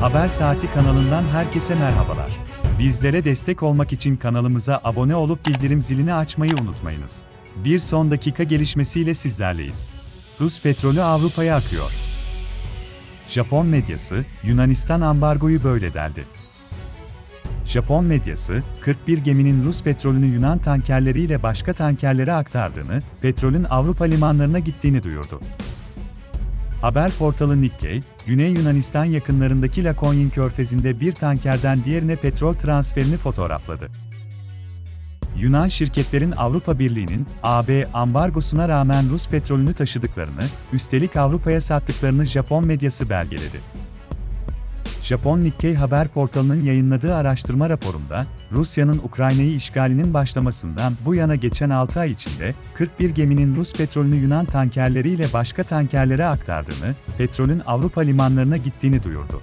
Haber Saati kanalından herkese merhabalar. Bizlere destek olmak için kanalımıza abone olup bildirim zilini açmayı unutmayınız. Bir son dakika gelişmesiyle sizlerleyiz. Rus petrolü Avrupa'ya akıyor. Japon medyası, Yunanistan ambargoyu böyle derdi. Japon medyası, 41 geminin Rus petrolünü Yunan tankerleriyle başka tankerlere aktardığını, petrolün Avrupa limanlarına gittiğini duyurdu. Haber portalı Nikkei, Güney Yunanistan yakınlarındaki Lakonyin körfezinde bir tankerden diğerine petrol transferini fotoğrafladı. Yunan şirketlerin Avrupa Birliği'nin AB ambargosuna rağmen Rus petrolünü taşıdıklarını, üstelik Avrupa'ya sattıklarını Japon medyası belgeledi. Japon Nikkei haber portalının yayınladığı araştırma raporunda, Rusya'nın Ukrayna'yı işgalinin başlamasından bu yana geçen 6 ay içinde 41 geminin Rus petrolünü Yunan tankerleriyle başka tankerlere aktardığını, petrolün Avrupa limanlarına gittiğini duyurdu.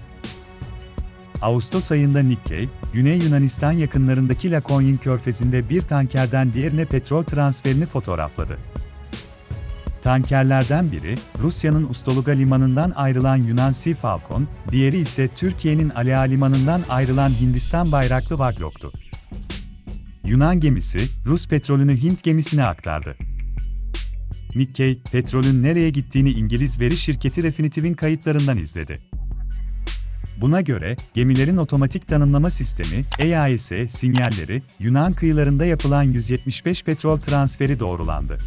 Ağustos ayında Nikkei, Güney Yunanistan yakınlarındaki Lakonyin körfezinde bir tankerden diğerine petrol transferini fotoğrafladı. Tankerlerden biri, Rusya'nın Ustoluga limanından ayrılan Yunan Sea Falcon, diğeri ise Türkiye'nin Alea limanından ayrılan Hindistan bayraklı Vaglok'tu. Yunan gemisi, Rus petrolünü Hint gemisine aktardı. Nikkei, petrolün nereye gittiğini İngiliz veri şirketi Refinitiv'in kayıtlarından izledi. Buna göre, gemilerin otomatik tanımlama sistemi, EAS sinyalleri, Yunan kıyılarında yapılan 175 petrol transferi doğrulandı.